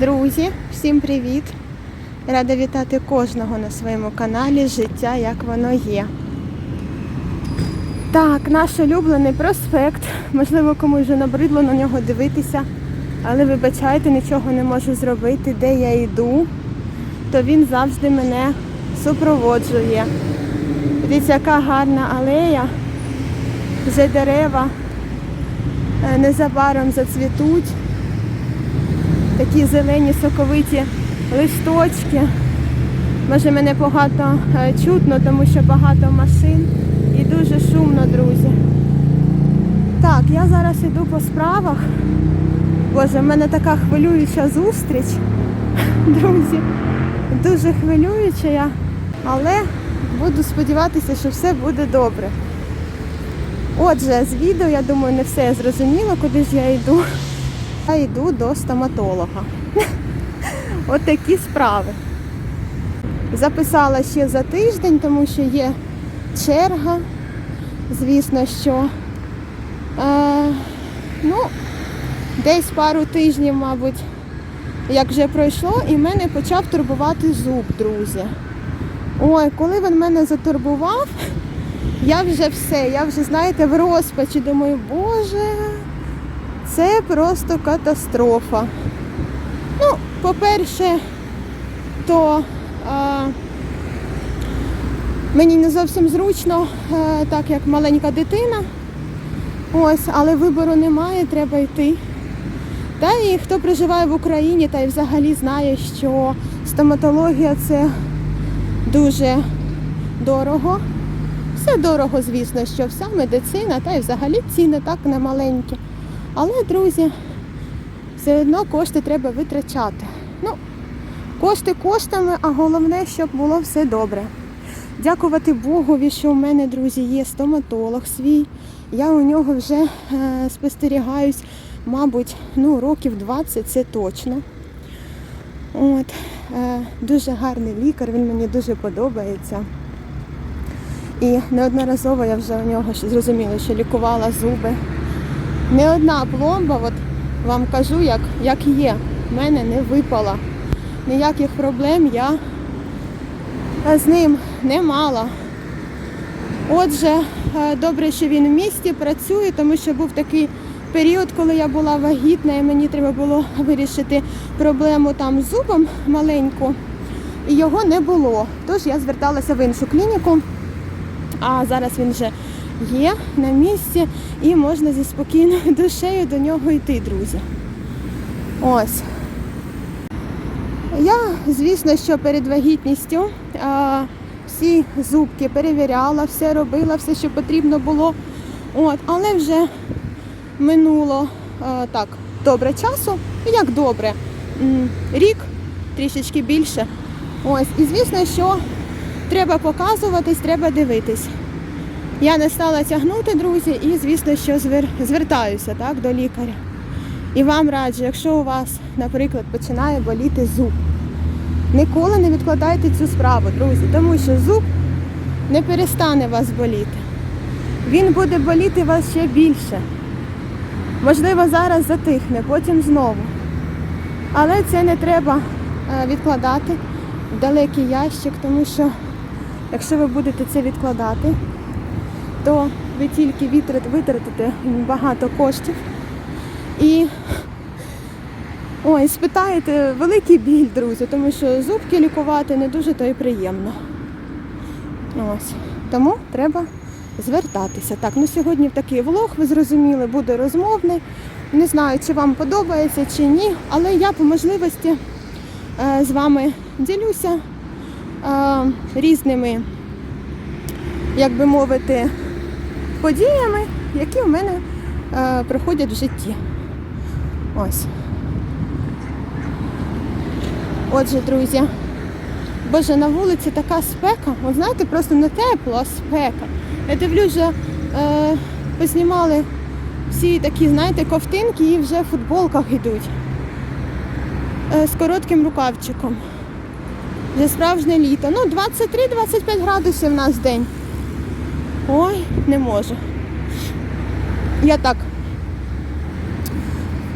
Друзі, всім привіт! Рада вітати кожного на своєму каналі Життя як воно є. Так, наш улюблений проспект. Можливо, комусь вже набридло на нього дивитися, але вибачайте, нічого не можу зробити, де я йду, то він завжди мене супроводжує. Дивіться, яка гарна алея, вже дерева е, незабаром зацвітуть такі зелені соковиті листочки. Може мене погано е, чутно, тому що багато машин і дуже шумно, друзі. Так, я зараз іду по справах. Боже, в мене така хвилююча зустріч. Друзі, дуже хвилююча я, але буду сподіватися, що все буде добре. Отже, з відео, я думаю, не все зрозуміло, куди ж я йду. Я йду до стоматолога. От такі справи. Записала ще за тиждень, тому що є черга. Звісно, що е, ну, десь пару тижнів, мабуть, як вже пройшло, і мене почав турбувати зуб, друзі. Ой, коли він мене затурбував, я вже все, я вже, знаєте, в розпачі думаю, боже. Це просто катастрофа. Ну, по-перше, то а, мені не зовсім зручно, а, так як маленька дитина. Ось, але вибору немає, треба йти. Та і хто проживає в Україні та й взагалі знає, що стоматологія це дуже дорого. Все дорого, звісно, що вся медицина, та й взагалі ціни так не маленькі. Але, друзі, все одно кошти треба витрачати. Ну, кошти коштами, а головне, щоб було все добре. Дякувати Богові, що у мене, друзі, є стоматолог свій. Я у нього вже е, спостерігаюсь, мабуть, ну, років 20, це точно. От, е, дуже гарний лікар, він мені дуже подобається. І неодноразово я вже у нього зрозуміла, що лікувала зуби. Не одна пломба, от вам кажу, як, як є, в мене не випала. Ніяких проблем я з ним не мала. Отже, е, добре, що він в місті працює, тому що був такий період, коли я була вагітна і мені треба було вирішити проблему там з зубом маленьку. І його не було. Тож я зверталася в іншу клініку, а зараз він вже є на місці і можна зі спокійною душею до нього йти, друзі. Ось. Я, звісно, що перед вагітністю а, всі зубки перевіряла, все робила, все, що потрібно було. От, але вже минуло а, так добре часу. Як добре? Рік, трішечки більше. Ось, і звісно, що треба показуватись, треба дивитись. Я не стала тягнути, друзі, і звісно, що звер... звертаюся так, до лікаря. І вам раджу, якщо у вас, наприклад, починає боліти зуб, ніколи не відкладайте цю справу, друзі, тому що зуб не перестане вас боліти. Він буде боліти вас ще більше. Можливо, зараз затихне, потім знову. Але це не треба е, відкладати в далекий ящик, тому що якщо ви будете це відкладати, то ви тільки витратите багато коштів і ой, спитаєте великий біль, друзі, тому що зубки лікувати не дуже то і приємно. Ось. Тому треба звертатися. Так, ну сьогодні такий влог, ви зрозуміли, буде розмовний. Не знаю, чи вам подобається, чи ні, але я по можливості е, з вами ділюся е, різними, як би мовити, подіями, які в мене е, проходять в житті. Ось. Отже, друзі, боже, на вулиці така спека. От знаєте, просто не тепло, а спека. Я дивлюсь, вже е, познімали всі такі, знаєте, ковтинки і вже в футболках йдуть. Е, з коротким рукавчиком. Вже справжнє літо. Ну, 23-25 градусів у нас день. Ой, не можу. Я так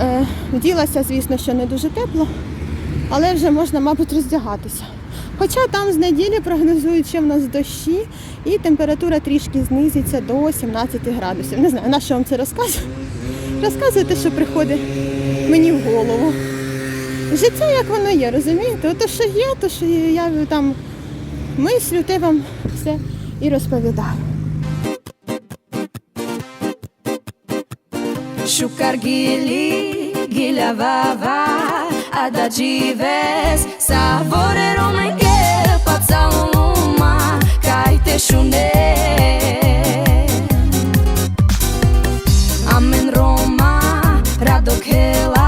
е, вділася, звісно, що не дуже тепло. але вже можна, мабуть, роздягатися. Хоча там з неділі прогнозують, що в нас дощі, і температура трішки знизиться до 17 градусів. Не знаю, на що вам це розказую. Розказую те, що приходить мені в голову. Життя як воно є, розумієте? Ото що є, то що я там мислю, те вам все і розповідаю. Shukar gili, gila vava Adagives, savore românche Pațau numa, caite șune Amen Roma, radochela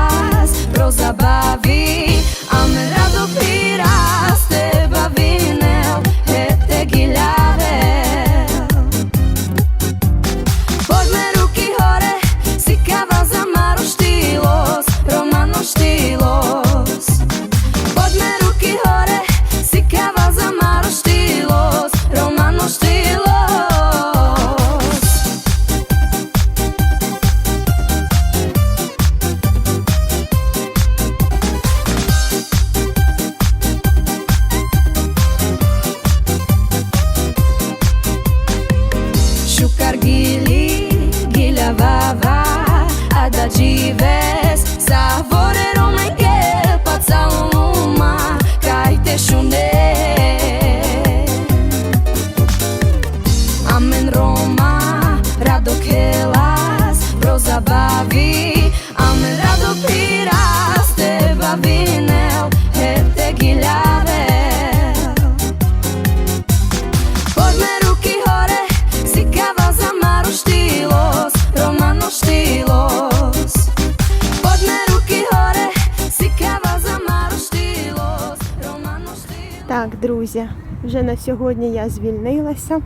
Так, друзі, вже на сьогодні я звільнилася.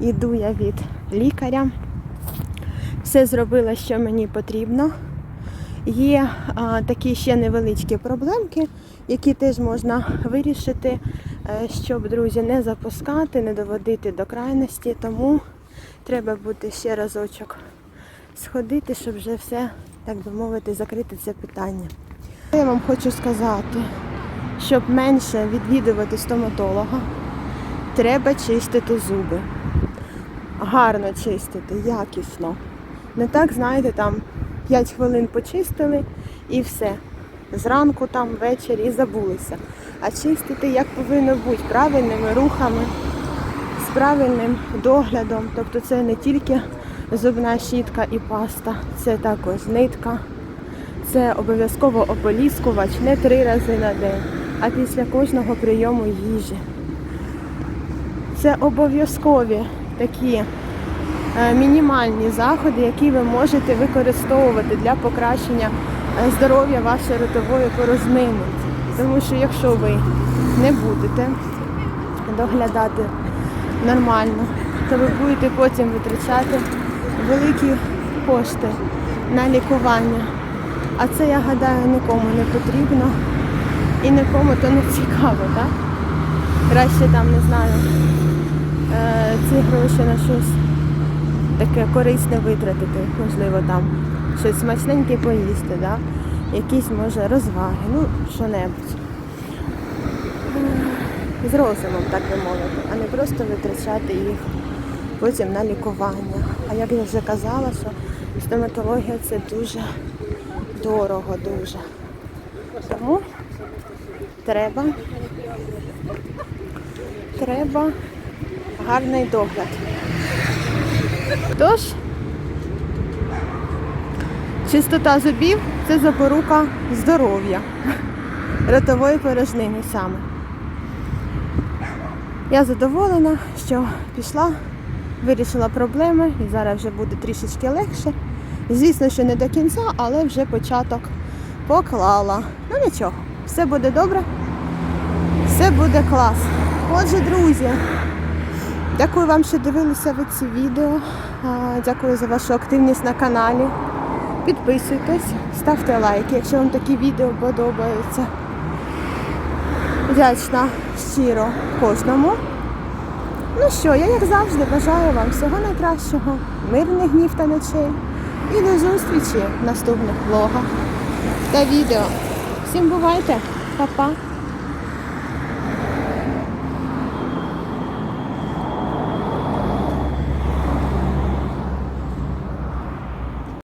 Іду я від лікаря. Все зробила, що мені потрібно. Є а, такі ще невеличкі проблемки, які теж можна вирішити, е, щоб, друзі, не запускати, не доводити до крайності. Тому треба бути ще разочок сходити, щоб вже все, так би мовити, закрити це питання. Я вам хочу сказати, щоб менше відвідувати стоматолога, треба чистити зуби. Гарно чистити, якісно. Не так, знаєте, там 5 хвилин почистили і все. Зранку там ввечері і забулися. А чистити як повинно бути правильними рухами, з правильним доглядом. Тобто це не тільки зубна щітка і паста, це також нитка, це обов'язково ополіскувач не три рази на день, а після кожного прийому їжі. Це обов'язкові такі е, мінімальні заходи, які ви можете використовувати для покращення е, здоров'я вашої ротової порожнини. Тому що якщо ви не будете доглядати нормально, то ви будете потім витрачати великі кошти на лікування. А це, я гадаю, нікому не потрібно і нікому то не цікаво, так? Краще там, не знаю, е, ці гроші на щось таке корисне витратити, можливо, там щось смачненьке поїсти, да? якісь може розваги, ну що-небудь. З розумом, так би мовити, а не просто витрачати їх потім на лікування. А як я вже казала, що стоматологія це дуже дорого, дуже. Тому треба, треба гарний догляд. Тож, чистота зубів це запорука здоров'я, ротової порожнини саме. Я задоволена, що пішла, вирішила проблеми і зараз вже буде трішечки легше. Звісно, що не до кінця, але вже початок поклала. Ну нічого, все буде добре, все буде клас. Отже, друзі, дякую вам, що дивилися ви ці відео. Дякую за вашу активність на каналі. Підписуйтесь, ставте лайки, якщо вам такі відео подобаються. Вдячна щиро кожному. Ну що, я як завжди бажаю вам всього найкращого, мирних днів та ночей. І до зустрічі в наступних влогах та відео. Всім бувайте! Па-па.